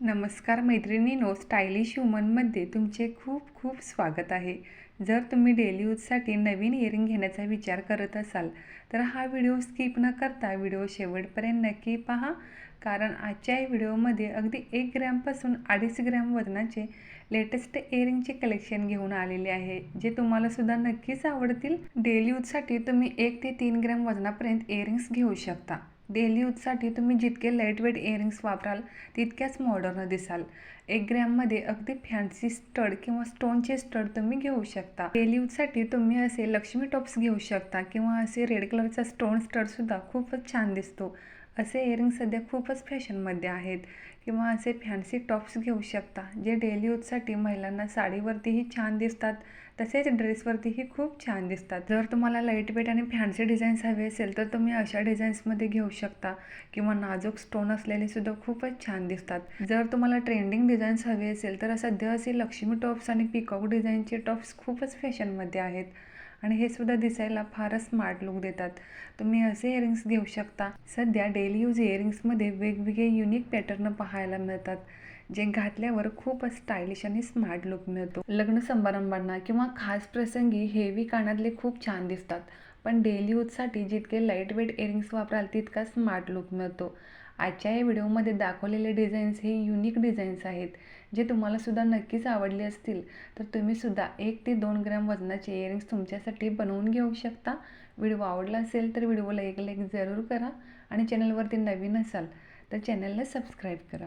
नमस्कार मैत्रिणीनो स्टायलिश ह्युमनमध्ये तुमचे खूप खूप स्वागत आहे. जर तुम्ही डेली यूजसाठी नवीन इयरिंग घेण्याचा विचार करत असाल तर हा व्हिडिओ स्किप न करता व्हिडिओ शेवटपर्यंत नक्की पहा. कारण आजच्या या व्हिडिओमध्ये अगदी एक ग्रॅमपासून अडीच ग्रॅम वजनाचे लेटेस्ट इयरिंगचे कलेक्शन घेऊन आलेले आहे जे तुम्हालासुद्धा नक्कीच आवडतील. डेली यूजसाठी तुम्ही एक ते तीन ग्रॅम वजनापर्यंत इयरिंग्स घेऊ शकता. डेली यूजसाठी तुम्ही जितके लाइट वेट इयरिंग्स वापराल तितक्याच मॉडर्न दिसाल. एक ग्रॅममध्ये अगदी फॅन्सी स्टड किंवा स्टोनचे स्टड तुम्ही घेऊ शकता. डेली यूजसाठी तुम्ही असे लक्ष्मी टॉप्स घेऊ शकता किंवा असे रेड कलरचा स्टोन स्टडसुद्धा खूपच छान दिसतो. असे इयरिंग सध्या खूपच फॅशनमध्ये आहेत. किंवा असे फॅन्सी टॉप्स घेऊ शकता जे डेली यूजसाठी महिलांना साडीवरतीही छान दिसतात तसेच ड्रेसवरतीही खूप छान दिसतात. जर तुम्हाला लाइट वेट आणि फॅन्सी डिझाईन्स हवे असेल तर तुम्ही अशा डिझाईन्समध्ये घेऊ शकता. किंवा नाजूक स्टोन असलेले सुद्धा खूपच छान दिसतात. जर तुम्हाला ट्रेंडिंग डिझाईन्स हवे असेल तर सध्या असे लक्ष्मी टॉप्स आणि पिकॉक डिझाईनचे टॉप्स खूपच फॅशनमध्ये आहेत. आणि हे सुद्धा दिसायला फारच स्मार्ट लुक देतात. तुम्ही असे इयरिंग्स घेऊ शकता. सध्या डेली यूज इयरिंग्समध्ये वेगवेगळे युनिक पॅटर्न पाहायला मिळतात जे घातल्यावर खूपच स्टायलिश आणि स्मार्ट लुक मिळतो. लग्न समारंभांना किंवा खास प्रसंगी हेवी कानातले खूप छान दिसतात पण डेली यूजसाठी जितके लाइट वेट इयरिंग्स वापराल तितका स्मार्ट लुक मिळतो. आजच्या या व्हिडिओमध्ये दाखवलेले डिझाईन्स हे युनिक डिझाईन्स आहेत जे तुम्हालासुद्धा नक्कीच आवडले असतील. तर तुम्ही सुद्धा एक ते दोन ग्रॅम वजनाचे इयरिंग्स तुमच्यासाठी बनवून घेऊ शकता. व्हिडिओ आवडला असेल तर व्हिडिओला एक लाईक जरूर करा आणि चॅनलवरती नवीन असाल तर चॅनलला सबस्क्राईब करा.